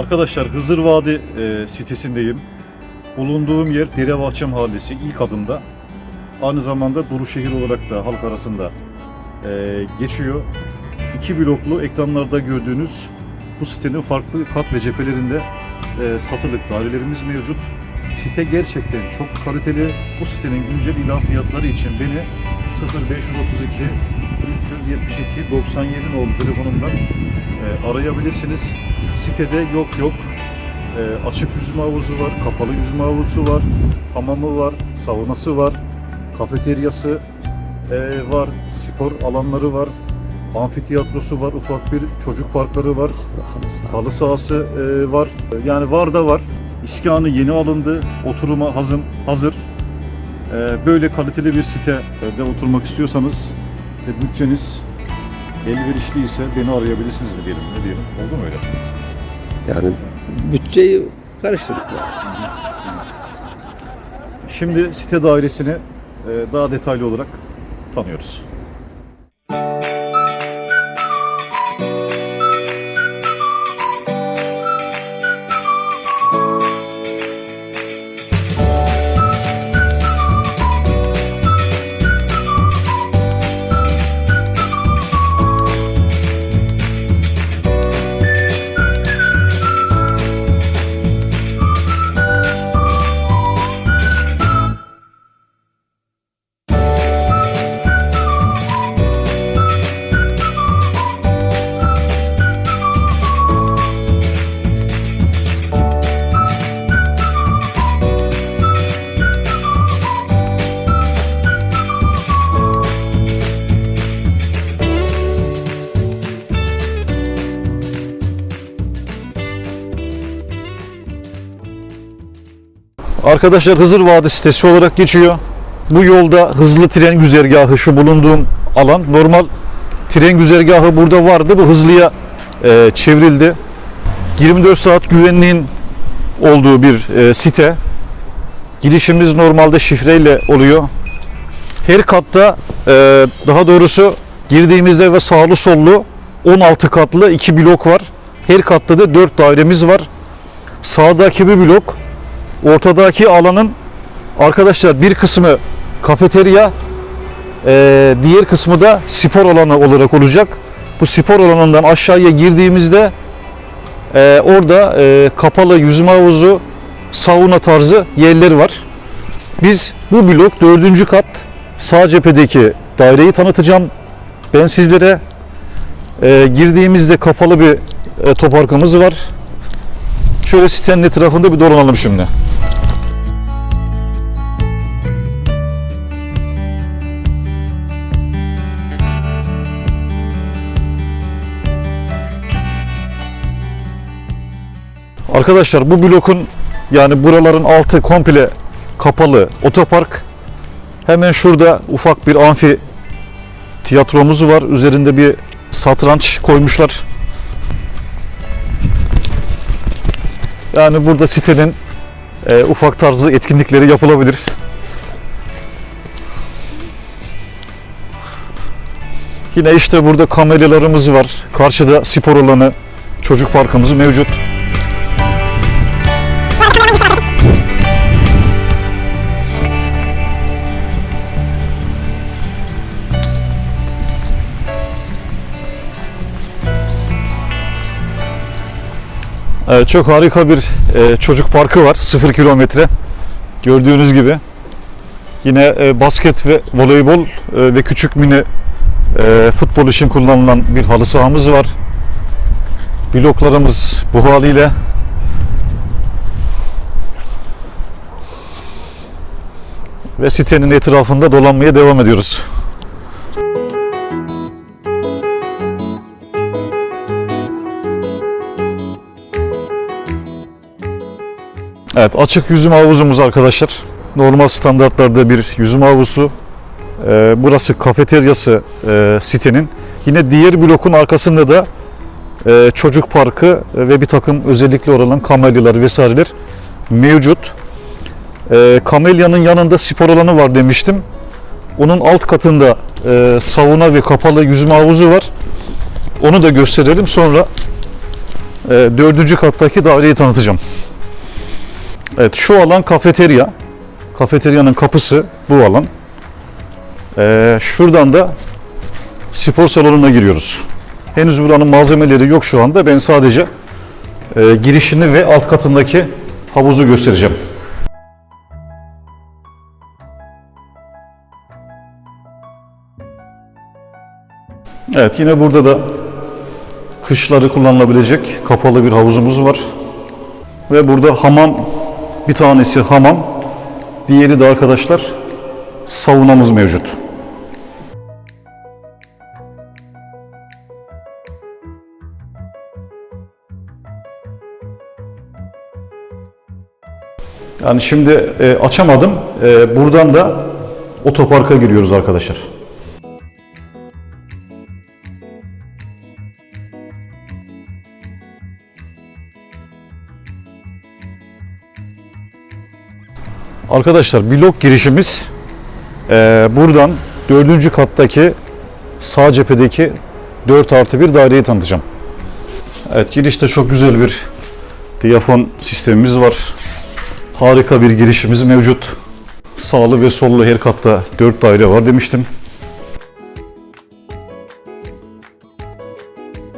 Arkadaşlar Hızır Vadi e, sitesindeyim. Bulunduğum yer Derebahçe Mahallesi ilk adımda. Aynı zamanda Duru şehir olarak da halk arasında e, geçiyor. İki bloklu ekranlarda gördüğünüz bu sitenin farklı kat ve cephelerinde e, satılık dairelerimiz mevcut. Site gerçekten çok kaliteli. Bu sitenin güncel ilan fiyatları için beni 0532 372 97 nolu telefonumdan e, arayabilirsiniz. Sitede yok yok e, açık yüzme havuzu var, kapalı yüzme havuzu var, hamamı var, saunası var, kafeteryası e, var, spor alanları var, amfitiyatrosu var, ufak bir çocuk parkları var, halı sahası e, var. Yani var da var. İskanı yeni alındı, oturuma hazır. hazır. E, böyle kaliteli bir sitede oturmak istiyorsanız ve bütçeniz elverişli ise beni arayabilirsiniz mi diyelim. Ne diyelim? Oldu mu öyle? Yani bütçeyi karıştırdık. Şimdi site dairesini e, daha detaylı olarak tanıyoruz. Arkadaşlar Hızır Vadi sitesi olarak geçiyor. Bu yolda hızlı tren güzergahı şu bulunduğum alan. Normal tren güzergahı burada vardı. Bu hızlıya e, çevrildi. 24 saat güvenliğin olduğu bir e, site. Girişimiz normalde şifreyle oluyor. Her katta e, daha doğrusu girdiğimizde ve sağlı sollu 16 katlı iki blok var. Her katta da 4 dairemiz var. Sağdaki bir blok ortadaki alanın arkadaşlar bir kısmı kafeterya eee, diğer kısmı da spor alanı olarak olacak. Bu spor alanından aşağıya girdiğimizde eee, orada eee, kapalı yüzme havuzu, sauna tarzı yerler var. Biz bu blok dördüncü kat sağ cephedeki daireyi tanıtacağım. Ben sizlere eee, girdiğimizde kapalı bir e, toparkımız var. Şöyle sitenin etrafında bir dolanalım şimdi. Arkadaşlar bu blokun yani buraların altı komple kapalı otopark. Hemen şurada ufak bir amfi tiyatromuz var. Üzerinde bir satranç koymuşlar. Yani burada sitenin e, ufak tarzı etkinlikleri yapılabilir. Yine işte burada kamelyalarımız var. Karşıda spor alanı, çocuk parkımız mevcut. Evet, çok harika bir e, çocuk parkı var. 0 kilometre. Gördüğünüz gibi. Yine e, basket ve voleybol e, ve küçük mini futbol için kullanılan bir halı sahamız var. Bloklarımız bu haliyle. Ve sitenin etrafında dolanmaya devam ediyoruz. Evet açık yüzüm havuzumuz arkadaşlar. Normal standartlarda bir yüzüm havuzu. Ee, burası kafeteryası e, sitenin. Yine diğer blokun arkasında da e, çocuk parkı ve bir takım özellikle olan kamelyalar vesaireler mevcut. E, kamelyanın yanında spor alanı var demiştim. Onun alt katında e, sauna ve kapalı yüzme havuzu var. Onu da gösterelim sonra e, dördüncü kattaki daireyi tanıtacağım. Evet şu alan kafeterya. Kafeteryanın kapısı bu alan. E, şuradan da spor salonuna giriyoruz. Henüz buranın malzemeleri yok şu anda. Ben sadece e, girişini ve alt katındaki havuzu göstereceğim. Evet yine burada da kışları kullanılabilecek kapalı bir havuzumuz var. Ve burada hamam bir tanesi hamam, diğeri de arkadaşlar saunamız mevcut. Yani şimdi e, açamadım. E, buradan da otoparka giriyoruz arkadaşlar. Arkadaşlar blok girişimiz e, buradan dördüncü kattaki sağ cephedeki 4 artı 1 daireyi tanıtacağım. Evet girişte çok güzel bir diyafon sistemimiz var. Harika bir girişimiz mevcut. Sağlı ve sollu her katta 4 daire var demiştim.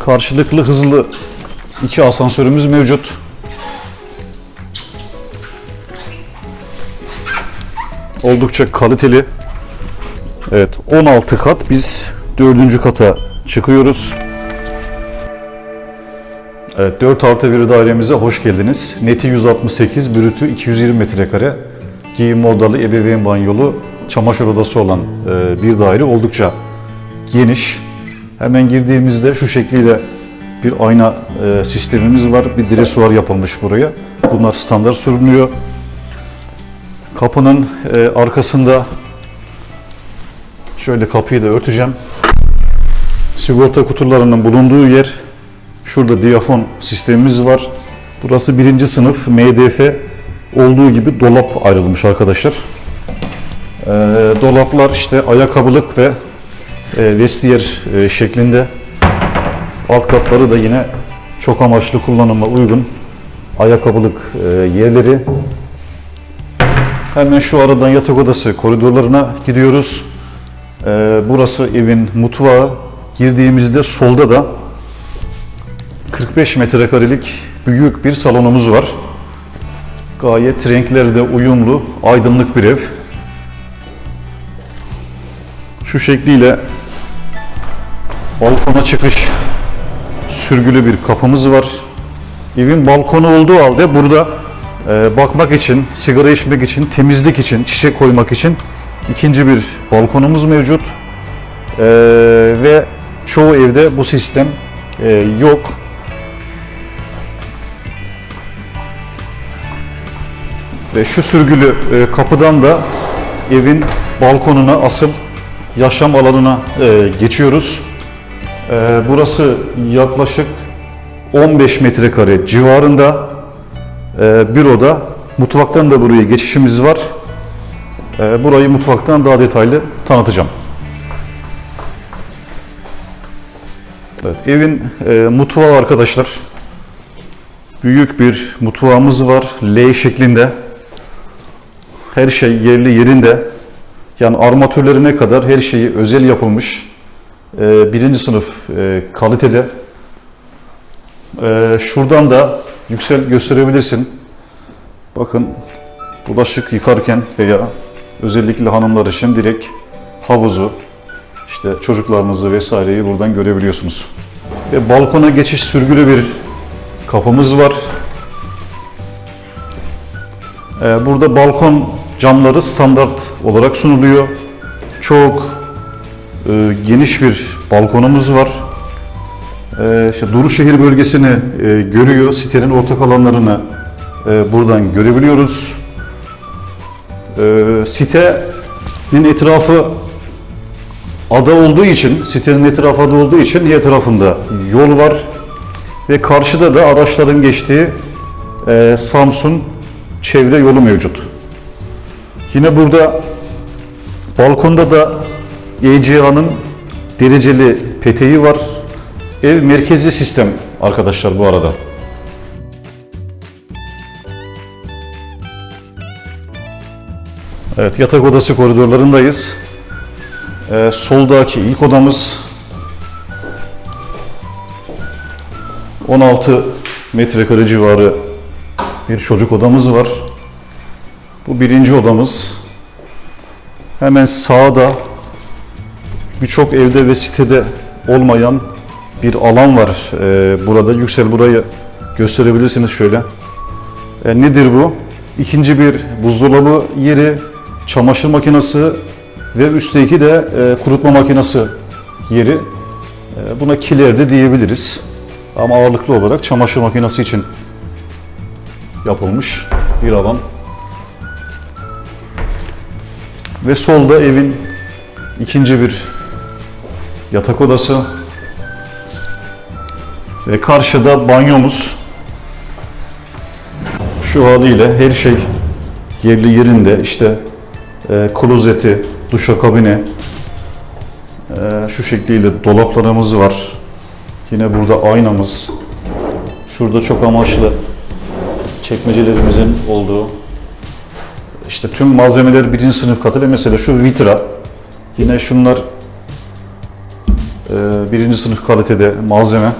Karşılıklı hızlı iki asansörümüz mevcut. Oldukça kaliteli. Evet 16 kat biz 4. kata çıkıyoruz. Evet 4 artı 1 dairemize hoş geldiniz. Neti 168, brütü 220 metrekare. Giyim odalı, ebeveyn banyolu, çamaşır odası olan e, bir daire oldukça geniş. Hemen girdiğimizde şu şekliyle bir ayna e, sistemimiz var. Bir dresuar yapılmış buraya. Bunlar standart sürünüyor. Kapının e, arkasında şöyle kapıyı da örteceğim. Sigorta kutularının bulunduğu yer Şurada diyafon sistemimiz var. Burası birinci sınıf MDF olduğu gibi dolap ayrılmış arkadaşlar. Ee, dolaplar işte ayakkabılık ve e, vestiyer e, şeklinde. Alt katları da yine çok amaçlı kullanıma uygun ayakkabılık e, yerleri. Hemen şu aradan yatak odası koridorlarına gidiyoruz. Ee, burası evin mutfağı. Girdiğimizde solda da 45 metrekarelik büyük bir salonumuz var. Gayet renkleri de uyumlu, aydınlık bir ev. Şu şekliyle balkona çıkış sürgülü bir kapımız var. Evin balkonu olduğu halde burada bakmak için, sigara içmek için, temizlik için, çiçek koymak için ikinci bir balkonumuz mevcut. E, ve çoğu evde bu sistem e, yok. Ve şu sürgülü e, kapıdan da evin balkonuna asıl yaşam alanına e, geçiyoruz. E, burası yaklaşık 15 metrekare civarında e, bir oda. Mutfaktan da buraya geçişimiz var. E, burayı mutfaktan daha detaylı tanıtacağım. Evet, evin e, mutfağı arkadaşlar. Büyük bir mutfağımız var. L şeklinde. Her şey yerli yerinde. Yani armatürlerine kadar her şeyi özel yapılmış. Ee, birinci sınıf e, kalitede. Ee, şuradan da yüksel gösterebilirsin. Bakın bulaşık yıkarken veya özellikle hanımlar için direkt havuzu, işte çocuklarınızı vesaireyi buradan görebiliyorsunuz. Ve balkona geçiş sürgülü bir kapımız var. Ee, Burada balkon camları standart olarak sunuluyor. Çok e, geniş bir balkonumuz var. E, işte Duruşehir bölgesini e, görüyor. Sitenin ortak alanlarını e, buradan görebiliyoruz. E, sitenin etrafı ada olduğu için, sitenin etrafı ada olduğu için diğer tarafında yol var. Ve karşıda da araçların geçtiği e, Samsun çevre yolu mevcut. Yine burada balkonda da ECA'nın dereceli peteği var. Ev merkezli sistem arkadaşlar bu arada. Evet yatak odası koridorlarındayız. Ee, soldaki ilk odamız 16 metrekare civarı bir çocuk odamız var. Bu birinci odamız. Hemen sağda birçok evde ve sitede olmayan bir alan var ee, burada. Yüksel burayı gösterebilirsiniz şöyle. E, nedir bu? İkinci bir buzdolabı yeri, çamaşır makinesi ve üstteki de e, kurutma makinesi yeri. E, buna kiler de diyebiliriz. Ama ağırlıklı olarak çamaşır makinesi için yapılmış bir alan. Ve solda evin ikinci bir yatak odası. Ve karşıda banyomuz. Şu haliyle her şey yerli yerinde. İşte e, klozeti, duşakabini, e, şu şekliyle dolaplarımız var. Yine burada aynamız. Şurada çok amaçlı çekmecelerimizin olduğu. İşte tüm malzemeler birinci sınıf katı ve mesela şu vitra. Yine şunlar e, birinci sınıf kalitede malzeme.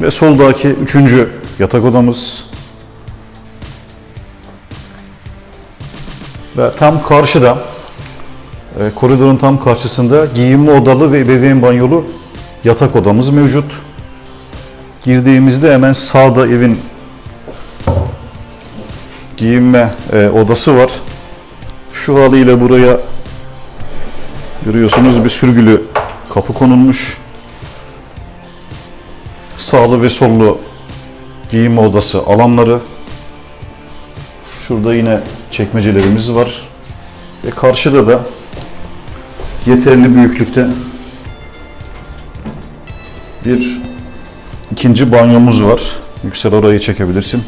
Ve soldaki üçüncü yatak odamız. Ve tam karşıda, e, koridorun tam karşısında giyinme odalı ve ebeveyn banyolu yatak odamız mevcut. Girdiğimizde hemen sağda evin giyinme e, odası var. Şu haliyle buraya görüyorsunuz bir sürgülü kapı konulmuş. Sağlı ve sollu giyinme odası alanları. Şurada yine çekmecelerimiz var. Ve karşıda da yeterli büyüklükte bir ikinci banyomuz var. Yüksel orayı çekebilirsin.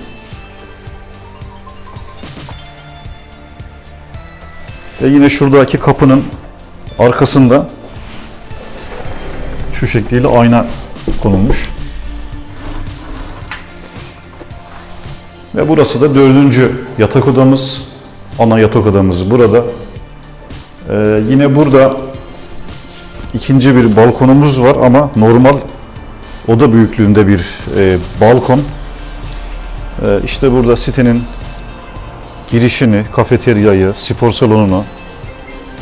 Ve yine şuradaki kapının arkasında şu şekliyle ayna konulmuş. Ve burası da dördüncü yatak odamız. Ana yatak odamız burada. Ee, yine burada ikinci bir balkonumuz var ama normal oda büyüklüğünde bir e, balkon. Ee, işte burada sitenin girişini, kafeteryayı, spor salonunu,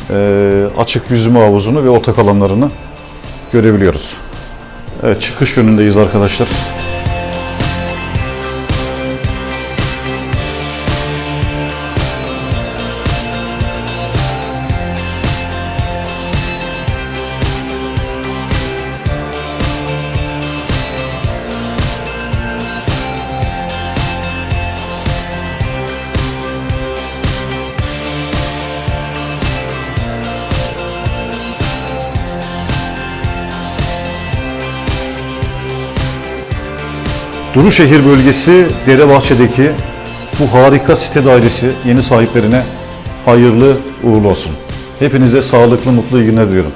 e, açık yüzme havuzunu ve ortak alanlarını görebiliyoruz. Evet, çıkış yönündeyiz arkadaşlar. Duruşehir bölgesi Derebahçe'deki bu harika site dairesi yeni sahiplerine hayırlı uğurlu olsun. Hepinize sağlıklı, mutlu günler diliyorum.